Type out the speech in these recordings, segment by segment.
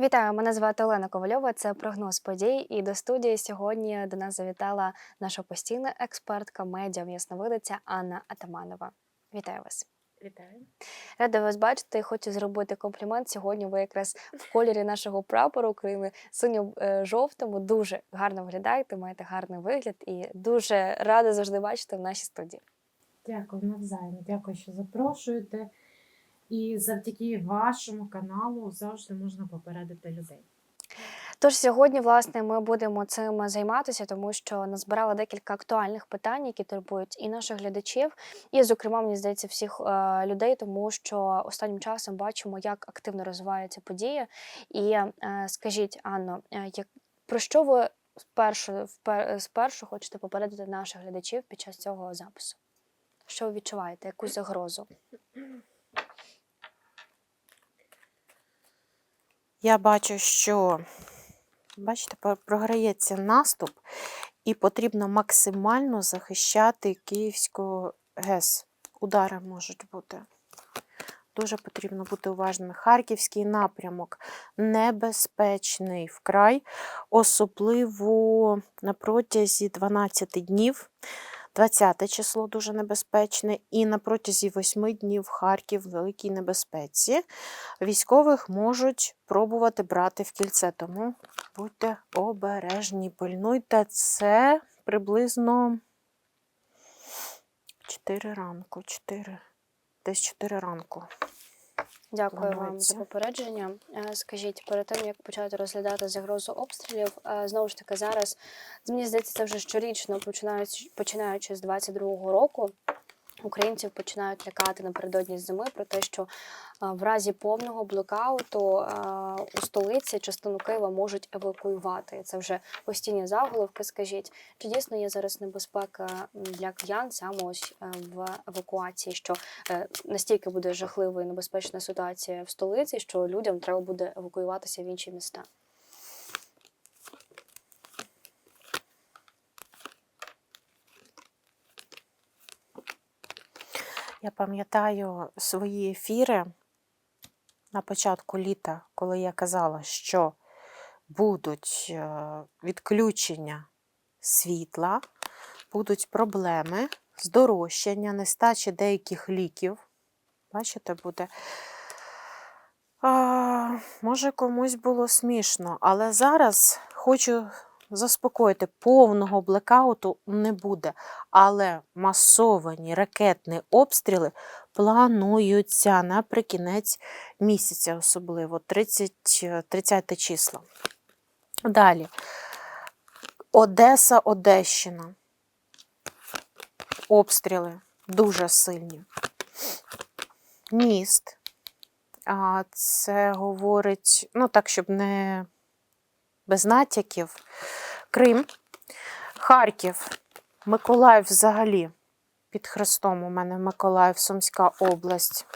Вітаю, мене звати Олена Ковальова. Це прогноз подій. І до студії сьогодні до нас завітала наша постійна експертка, медіа ясновидиця Анна Атаманова. Вітаю вас. Вітаю. Рада вас бачити. Хочу зробити комплімент. Сьогодні ви якраз в кольорі нашого прапору України синьо-жовтому. Дуже гарно виглядаєте, маєте гарний вигляд і дуже рада завжди бачити в нашій студії. Дякую навзаєм. Дякую, що запрошуєте. І завдяки вашому каналу завжди можна попередити людей. Тож сьогодні, власне, ми будемо цим займатися, тому що назбирала декілька актуальних питань, які турбують і наших глядачів, і, зокрема, мені здається, всіх е, людей, тому що останнім часом бачимо, як активно розвиваються події. І е, скажіть, Анно, е, як про що ви спершу, впер, спершу хочете попередити наших глядачів під час цього запису? Що ви відчуваєте? Якусь загрозу? Я бачу, що, бачите, програється наступ, і потрібно максимально захищати Київську ГЕС. Удари можуть бути. Дуже потрібно бути уважними. Харківський напрямок небезпечний вкрай, особливо на протязі 12 днів. 20 число дуже небезпечне, і на протязі 8 днів Харків в великій небезпеці. Військових можуть пробувати брати в кільце, тому будьте обережні, пильнуйте. Це приблизно 4 ранку, 4, десь 4 ранку. Дякую вам за попередження. Е, Скажіть, перед тим як почати розглядати загрозу обстрілів, е, знову ж таки зараз мені здається, це вже щорічно, починаючи починаючи з 22-го року. Українців починають лякати напередодні зими про те, що е, в разі повного блокауту е, у столиці частину Києва можуть евакуювати. Це вже постійні заголовки. Скажіть, чи дійсно є зараз небезпека для киян саме ось е, в евакуації? Що настільки буде жахлива і небезпечна ситуація в столиці, що людям треба буде евакуюватися в інші міста? Я пам'ятаю свої ефіри на початку літа, коли я казала, що будуть е, відключення світла, будуть проблеми, здорожчання, нестачі деяких ліків. Бачите, буде. А, може, комусь було смішно, але зараз хочу заспокоїти, повного блекауту не буде. Але масовані ракетні обстріли плануються наприкінець місяця, особливо 30, е, 30 число. Далі. Одеса, Одещина. Обстріли дуже сильні. Міст. А це говорить, ну так, щоб не без натяків. Крим, Харків, Миколаїв взагалі. Під Хрестом у мене Миколаїв, Сумська область.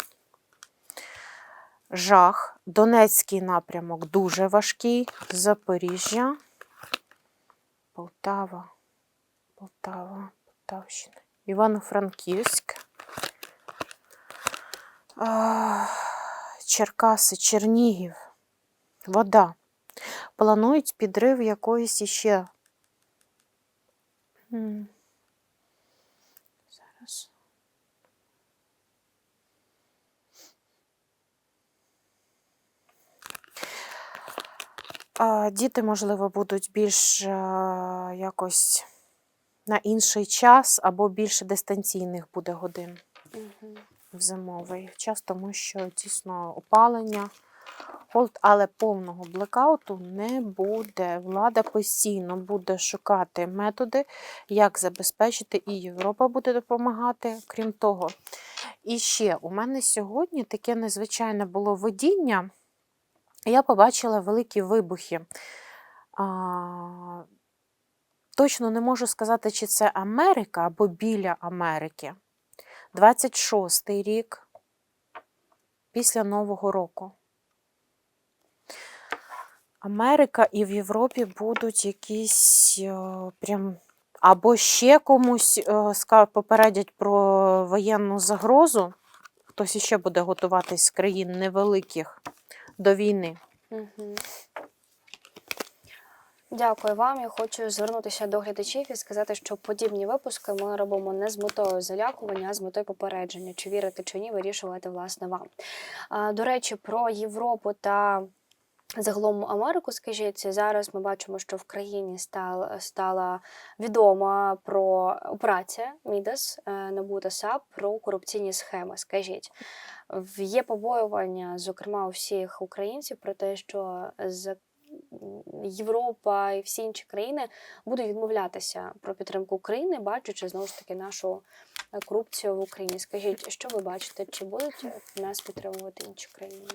Жах. Донецький напрямок дуже важкий. Запоріжжя. Полтава. Полтава, Полтавщина. Івано-Франківськ. Черкаси, Чернігів. Вода. Планують підрив якоїсь іще. Зараз. А, Діти, можливо, будуть більш е, якось на інший час або більше дистанційних буде годин Угу. в зимовий час, тому що дійсно опалення, але повного блекауту не буде. Влада постійно буде шукати методи, як забезпечити, і Європа буде допомагати. Крім того, і ще у мене сьогодні таке незвичайне було видіння. Я побачила великі вибухи. А, точно не можу сказати, чи це Америка або біля Америки. 26-й рік після Нового року. Америка і в Європі будуть якісь е, прям або ще комусь е, попередять про воєнну загрозу. Хтось іще буде готуватись з країн невеликих до війни. Дякую вам. Я хочу звернутися до глядачів і сказати, що подібні випуски ми робимо не з метою залякування, а з метою попередження. Чи вірити, чи ні, вирішувати власне вам. До речі, про Європу та загалом Америку, скажіть, зараз ми бачимо, що в країні стала, стала відома про операція Мідас е, НАБУ та САП про корупційні схеми. Скажіть, є побоювання, зокрема у всіх українців, про те, що з Європа і всі інші країни будуть відмовлятися про підтримку України, бачачи знову ж таки нашу корупцію в Україні. Скажіть, що ви бачите? Чи будуть нас підтримувати інші країни?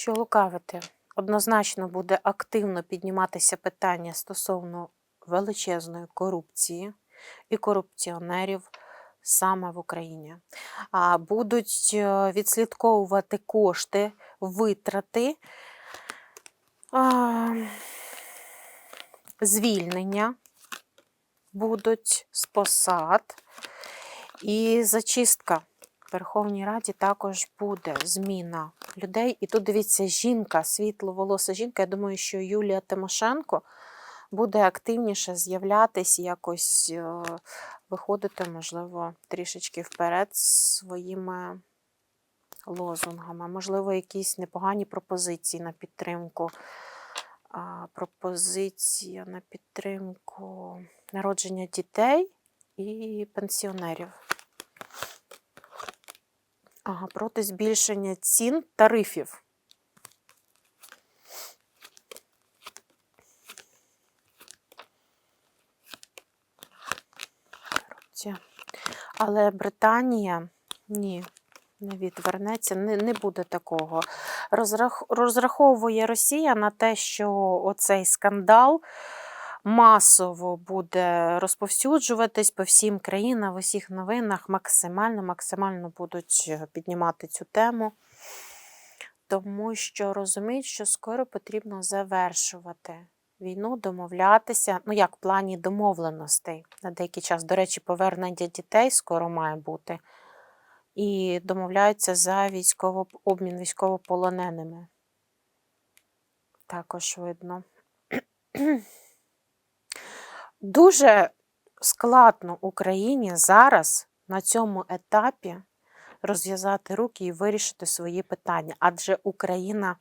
Що лукавити? Однозначно буде активно підніматися питання стосовно величезної корупції і корупціонерів саме в Україні. Будуть е, відслідковувати кошти, витрати, звільнення будуть з посад і зачистка. Верховній Раді також буде зміна людей. І тут дивіться, жінка, світловолоса жінка. Я думаю, що Юлія Тимошенко буде активніше з'являтись, якось е, виходити, можливо, трішечки вперед своїми лозунгами. Можливо, якісь непогані пропозиції на підтримку. Пропозиція на підтримку народження дітей і пенсіонерів. Ага, проти збільшення цін тарифів. Але Британія ні, не відвернеться, не, не буде такого. Розрах, розраховує Росія на те, що оцей скандал масово буде розповсюджуватись по всім країнам, в усіх новинах максимально, максимально будуть е, піднімати цю тему, тому що розуміють, що скоро потрібно завершувати війну, домовлятися. Ну, як в плані домовленостей на деякий час. До речі, повернення дітей скоро має бути. І домовляються за військово, обмін військовополоненими. Також видно. Дуже складно Україні зараз на цьому етапі розв'язати руки і вирішити свої питання, адже Україна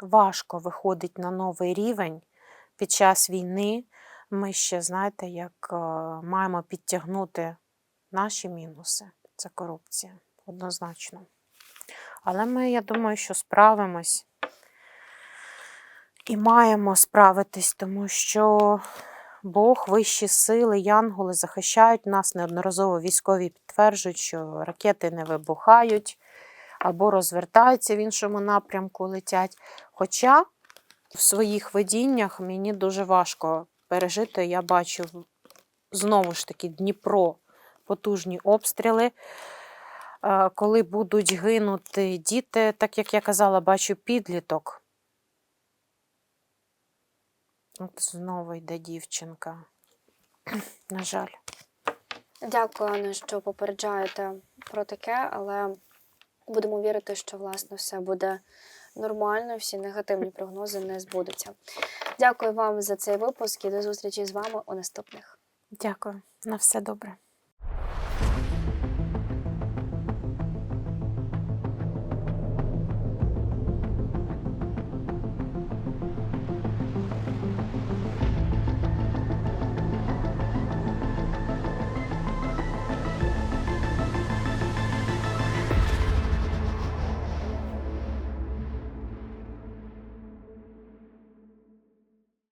важко виходить на новий рівень під час війни. Ми ще, знаєте, як е, маємо підтягнути наші мінуси. Це корупція, однозначно. Але ми, я думаю, що справимось і маємо справитись, тому що Бог, вищі сили, янголи захищають нас. Неодноразово військові підтверджують, що ракети не вибухають або розвертаються в іншому напрямку, летять. Хоча в своїх видіннях мені дуже важко пережити. Я бачу знову ж таки Дніпро, потужні обстріли. Е, Коли будуть гинути діти, так як я казала, бачу підліток. От знову йде дівчинка. На жаль. Дякую, Анна, що попереджаєте про таке, але будемо вірити, що власне все буде нормально, всі негативні прогнози не збудуться. Дякую вам за цей випуск і до зустрічі з вами у наступних. Дякую. На все добре.